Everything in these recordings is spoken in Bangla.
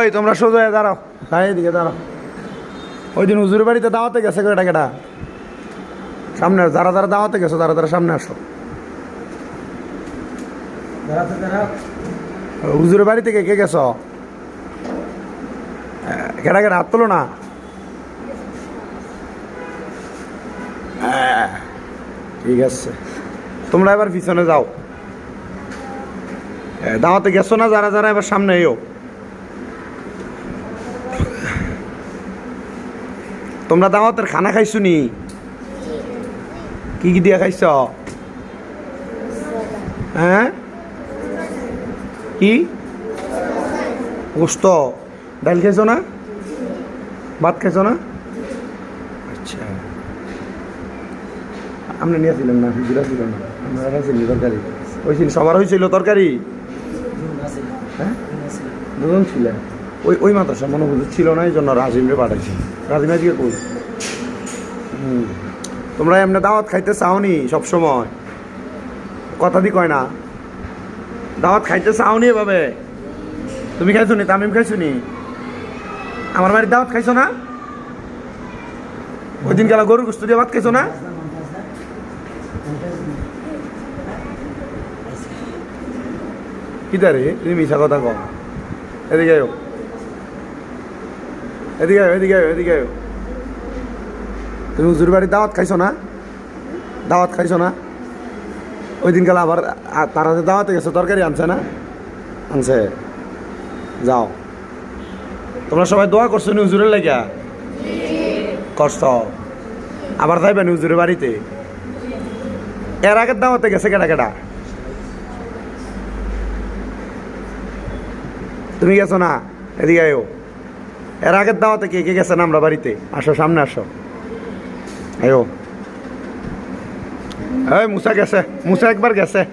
ওই, তোমরা সোজা দাঁড়াও। হ্যাঁ এদিকে দাঁড়াও। ওই দিন হুজুর বাড়িতে দাওয়াতে গেছে কেটা কেটা। সামনে। যারা যারা দাওয়াতে গেছো, তারা তারা সামনে আসো। হুজুরের বাড়ি থেকে কে গেছ? কেটা কেটা হাত তোলো না। ঠিক আছে। তোমরা এবার পিছনে যাও। দাওয়াতে গেছো না, যারা যারা এবার সামনে এও তোমরা দাওয়াতের খানা খাইছো নি? কি কি দিয়ে খাইছ? হ্যাঁ? কি? গোস্ত ডাল খাইছ না? ভাত খাইছ না? আচ্ছা। আমরা নিয়ে ছিলাম না হুজুরা ছিল না। আমরা খাইছিলি তরকারি? হয়েছিল সবার হয়েছিল তরকারি? হ্যাঁ? দুজন ছিলেন। ওই ওই মাদ্রাসা মনে ছিল না এই জন্য রাজিমরে পাঠাইছি। রাজিম আজকে কই তোমরা এমনি দাওয়াত খাইতে চাওনি সবসময়। কথা দি কয় না। দাওয়াত খাইতে চাওনি এভাবে। তুমি খাইছো নি? তামিম খাইছো নি? আমার বাড়ির দাওয়াত খাইছো না? ওই দিন গেলা গরুর গোস্ত দিয়ে ভাত খাইছো না? কি রে? তুমি মিশা কথা কও। এদিকে এদিকে আয়ো এদিকে আয়ো, এদিকে তুমি হুজুর বাড়ির দাওয়াত খাইছো না? দাওয়াত খাইছো না? ওই দিন গেলে আবার তারা দাওয়াতে গেছে, তরকারি আনছে না? আনছে। যাও। তোমরা সবাই দোয়া করছ নি হুজুরের করছ আবার যাইবেন হুজুরের বাড়িতে? এর আগের দাওয়াতে গেছে কেটা কেটা তুমি গেছো না? এদিকে আয়ো। এর আগের দাওয়াতে কে কে গেছেন আমরা বাড়িতে? আসো, সামনে আসো। আয়ো। এই, মুসা গেছে। মুসা একবার গেছে।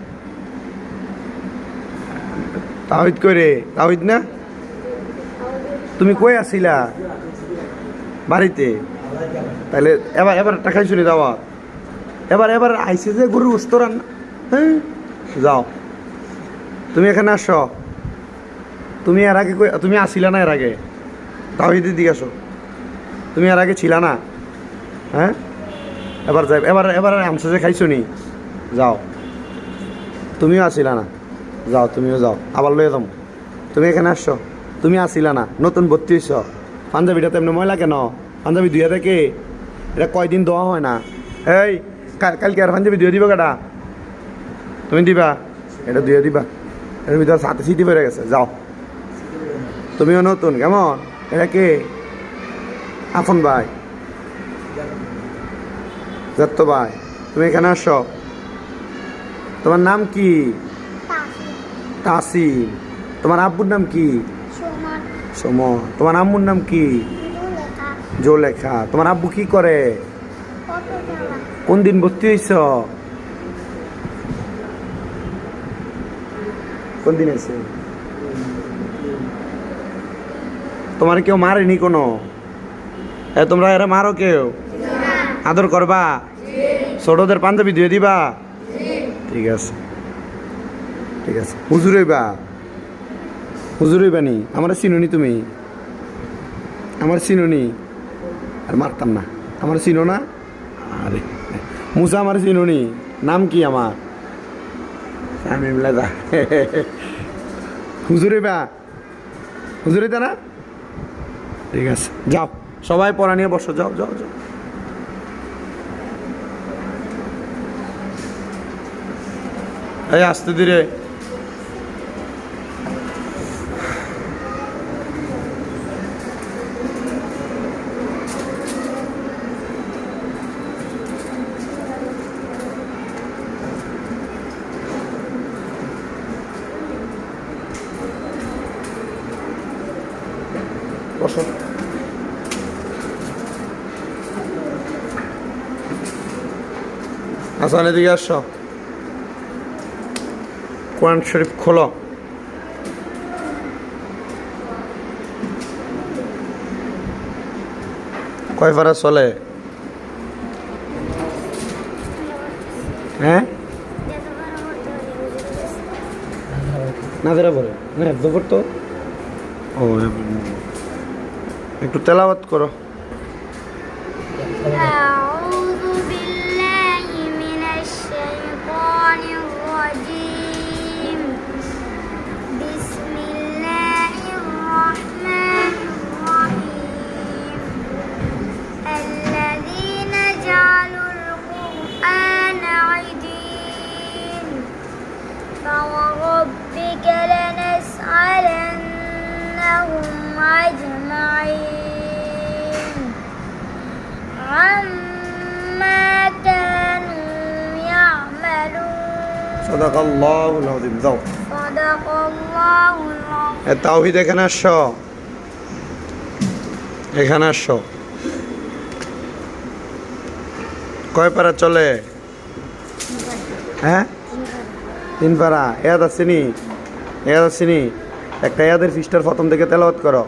তাহিদ করে তাহিদ না? তুমি কই আসিলা? বাড়িতে? তাহলে এবার এবার টাকা শুনি দাওয়া। এবার এবার আইসে যে গরু উস্তরান হ্যাঁ? যাও। তুমি এখানে আসো। তুমি এর আগে তুমি আসিলা না এর আগে? তাহিদের দিকে আসো। তুমি এর আগে ছিলা না? হ্যাঁ? এবার যাই, এবার এবার আমসা যে খাইছো নি, যাও। তুমিও আসিলা না। যাও, তুমিও যাও। আবার লয়ে যাও তুমি এখানে আসছো। তুমি আসিলা না। নতুন ভর্তি হইছ। পাঞ্জাবিটা তেমনি ময়লা কেন? পাঞ্জাবি ধুয়ে থাকে এটা কয়দিন দেওয়া হয় না? এই কালকে আর পাঞ্জাবি ধুয়ে দিবা কেটা তুমি দিবা? এটা ধুয়ে দিবা। এর ভিতরে সাথে সিটি বেড়ে গেছে। যাও। তুমিও নতুন, কেমন? এটা কে? আপন ভাই। দত্ত ভাই, তুমি এখানে আসো। তোমার নাম কি? তাসিম। তোমার আব্বুর নাম কি? সোম তোমার আম্মুর নাম কি? জোলেখা। তোমার আব্বু কি করে? কোন দিন ভর্তি হয়েছ কোন দিন এসে? তোমার কেউ মারেনি কোনো? এ, তোমরা এরা মারো কেউ? আদর করবা? ছোটদের পাঞ্জাবি ধুয়ে দিবা? ঠিক আছে। ঠিক আছে। হুজুর হইবা? হুজুর হইবা নি? আমার চিনুনি তুমি? আমার চিনুনি আর মারতাম না। আমার চিনো না? আরে মুসা আমার চিনুনি নাম কি আমার? আমি হুজুর হইবা? হুজুর হইতা না? ঠিক আছে যাও। সবাই পড়া নিয়ে বসো যাও যাও যাও। এই আস্তে ধীরে। বসো হাসান এদিকে আসো। কোরআন শরীফ খোলো। কয় ফারা চলে? হ্যাঁ? না ধরে পড়ে না হেফজ পড়তো ও উম, একটু তেলাওয়াত করো أعوذ بالله من عما كانوا يعملون صدق الله العظيم দাও صدق الله العظيم এ তাওহিদ এখানে আসো এখানে আসো কয় পারা চলে হ্যাঁ তিন পারা এয়াদ আসেনি এয়াদ আসেনি একটা এয়াদের ফিস্টার প্রথম থেকে তেলাওয়াত করো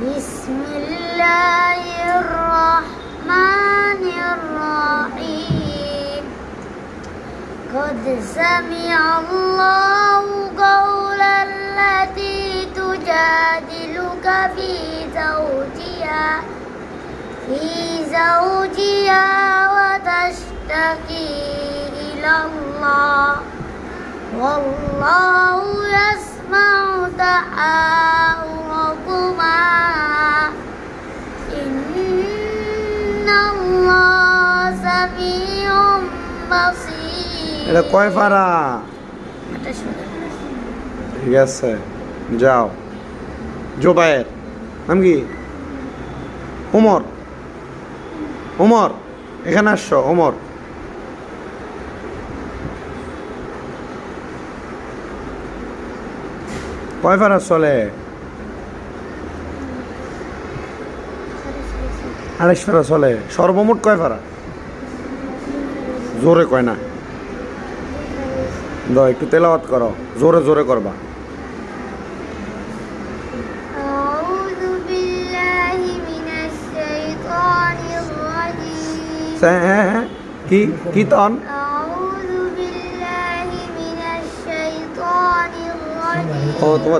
بسم الله الرحمن الرحيم. قد سمع الله قول التي تجادلك في زوجها في زوجها وتشتكي إلى الله. والله يسمع تحاوركما إن الله سميع بصير এটা কয় পারা ঠিক আছে যাও জোবায়ের নাম কি উমর উমর এখানে আসছো উমর কয় ফারা চলে আড়াইশ ফেরা চলে। সর্বমোট কয় ফেরা জোরে কয় না? দ একটু তেলাওয়াত করো। জোরে জোরে করবা। হ্যাঁ, হ্যাঁ, হ্যাঁ। কি কি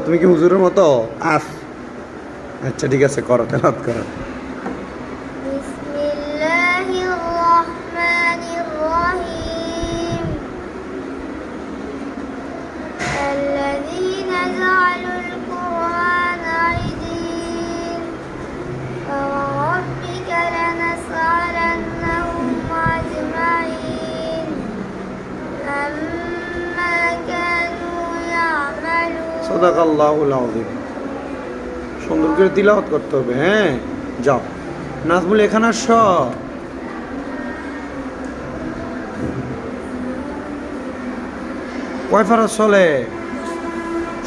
তুমি কি হুজুরের মতো? আস আচ্ছা ঠিক আছে করো তেলাওয়াত করো। সুন্দর করে তিলাওয়াত করতে হবে হ্যাঁ? যাও। নাজমুল, এখানে কয় ফারা চলে?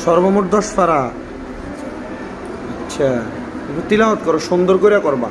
সর্বমোট দশ ফারা। আচ্ছা তিলাওয়াত করো, সুন্দর করে করবা।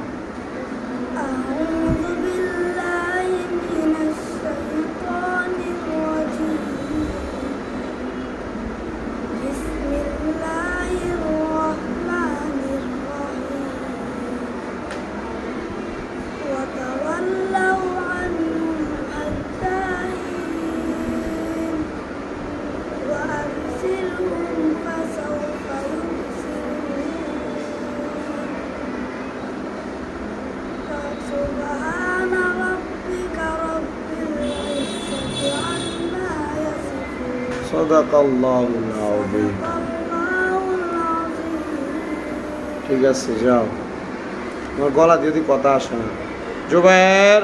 ঠিক আছে, যাও। তোমার গলা দিয়ে যদি কথা আসে না। জুবায়ের,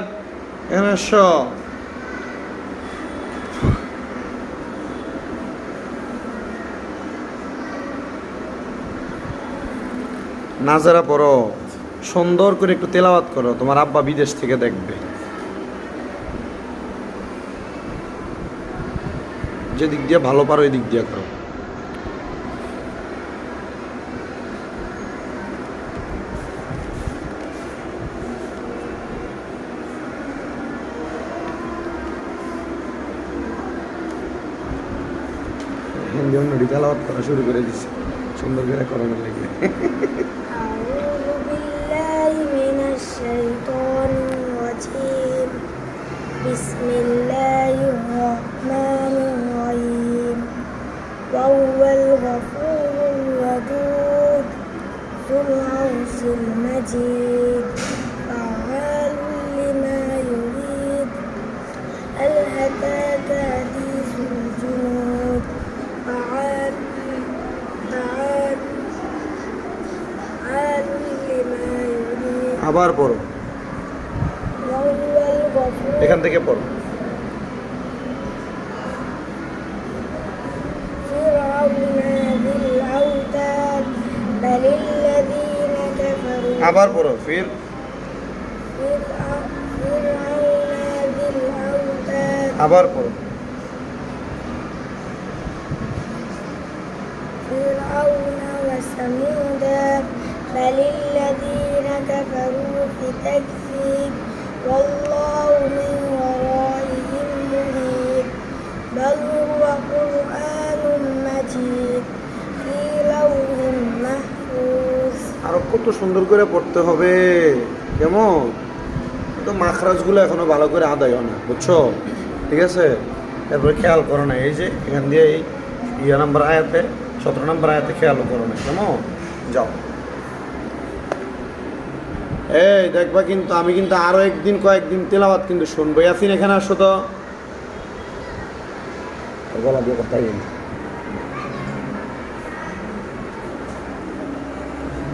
এখানে নাজারা পড়ো। সুন্দর করে একটু তেলাওয়াত করো। তোমার আব্বা বিদেশ থেকে দেখবে। যেদিক দিয়ে ভালো পারো ওই দিক দিয়ে করো। করা শুরু করে দিচ্ছে সুন্দর করে করোনার লেগে। بسم আবার পড়ো। এখান থেকে পড়ো। আবার পড়ো ফির فرع- فرعون ذي الأوتاد আবার পড়ো فرعون وثمود بل الذين كفروا في تكذيب والله من ورائهم محيط بل هو قرآن مجيد في لوح محفوظ আরও কত সুন্দর করে পড়তে হবে। কেমন? তো মাখরাজগুলো এখনও ভালো করে আদায় হয় না, বুঝছ? ঠিক আছে? এরপরে খেয়াল করো না, এই যে এখান দিয়ে এই ইয়া নাম্বার আয়াতে, সতেরো নাম্বার আয়াতে খেয়াল করো না, কেমন? যাও। এই দেখবা কিন্তু, আমি কিন্তু আরও একদিন, কয়েকদিন তেলাওয়াত কিন্তু শুনব। ইয়াসিন, এখানে আসো তো। গলা দিয়ে কথা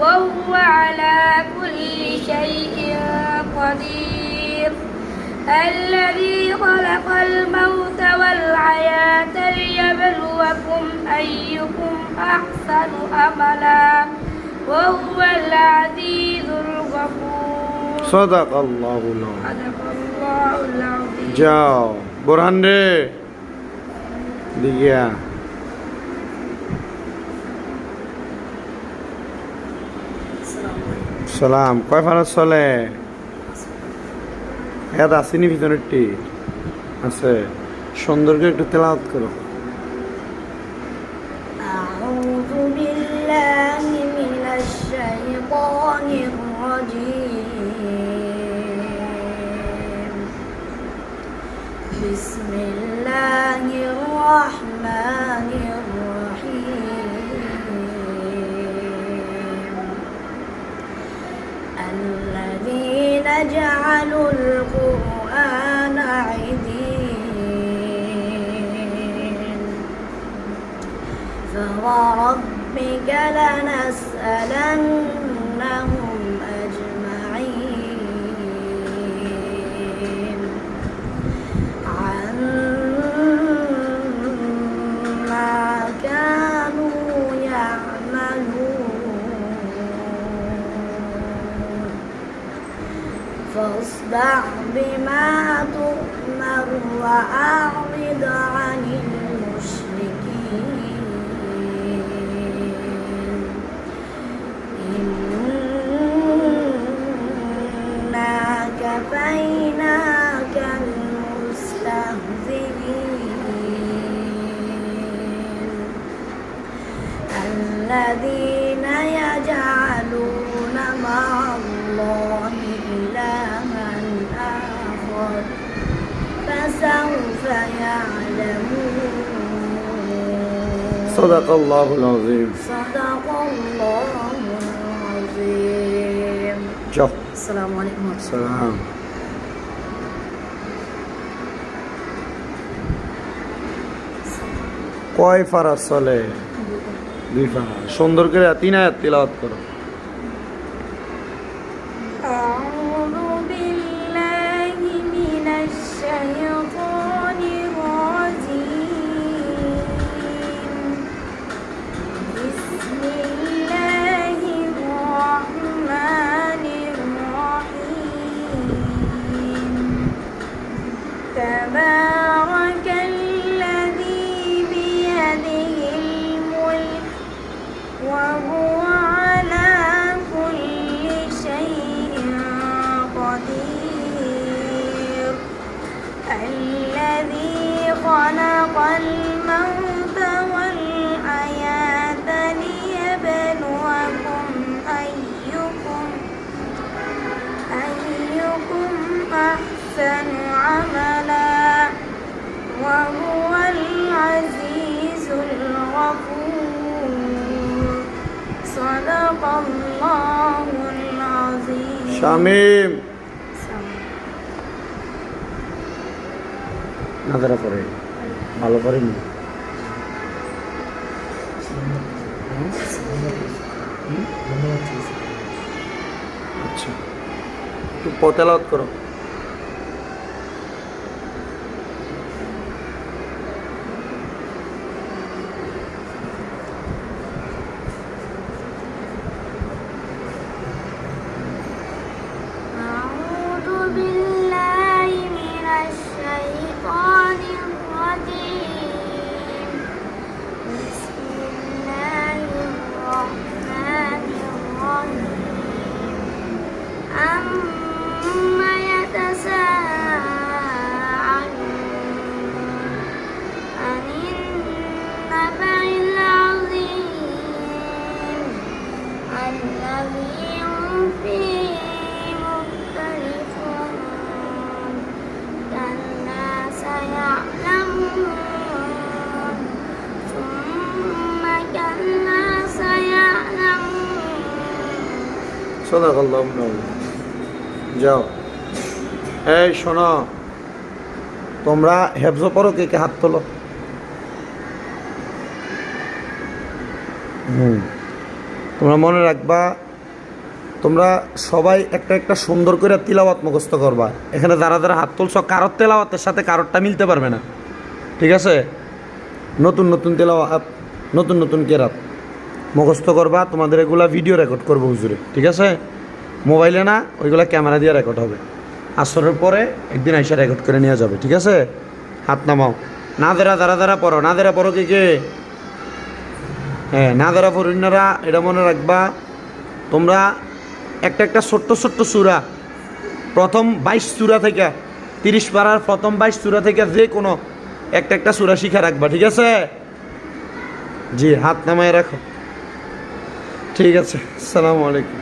وهو على كل شيء قدير الذي خلق الموت والحياة ليبلوكم أيكم أحسن أملا وهو العزيز الغفور সদাক আল্লাহ صدق الله العظيم যাও বোরহান রে দিগিয়া সালাম কয় ফারা চলে এত আসেনি ভিতরেরটি আছে সুন্দর করে একটু তেলাওয়াত করো أعوذ بالله من الشيطان الرجيم بسم الله ربك لنسألن الذين يجعلون مع الله إلها آخر فسوف يعلمون সদাক আল্লাহ আজিম صدق الله العظيم যাও السلام عليكم ورحمة الله সালাম কয় ফারা চলে দুই পাহাড় সুন্দর করে তিন আয়াত তিলাওয়াত করো। শামিম। নাদারা পরে ভালো করেনি আচ্ছা। একটু পতেলাত করো। সদাক আল্লাহ যাও। এই শোনো, তোমরা হেফজ পড়ো কে কে হাত তোলো। হুম। তোমরা মনে রাখবা, তোমরা সবাই একটা একটা সুন্দর করে তিলাওয়াত মুখস্থ করবা। এখানে যারা যারা হাত তুলছ, কারোর তেলাওয়াতের সাথে কারোরটা মিলতে পারবে না। ঠিক আছে? নতুন নতুন তেলাওয়াত, নতুন নতুন কেরাত। মুখস্থ করবা, তোমাদের এগুলা ভিডিও রেকর্ড করব হুজুরে, ঠিক আছে? মোবাইলে না, ওইগুলা ক্যামেরা দিয়ে রেকর্ড হবে। আসরের পরে একদিন আইসা রেকর্ড করে নেওয়া যাবে, ঠিক আছে? হাত নামাও। না দেরা দাঁড়া দাঁড়া পড়ো, না দেরা পড়ো কে কে? হ্যাঁ না দেরা ফরিনারা এটা মনে রাখবা, তোমরা একটা একটা ছোট্ট ছোট্ট সুরা প্রথম বাইশ চূড়া থেকে, তিরিশ পাড়ার প্রথম বাইশ চূড়া থেকে যে কোনো একটা একটা সুরা শিখে রাখবা, ঠিক আছে? জি, হাত নামায় রাখো। ঠিক আছে আসসালামু আলাইকুম।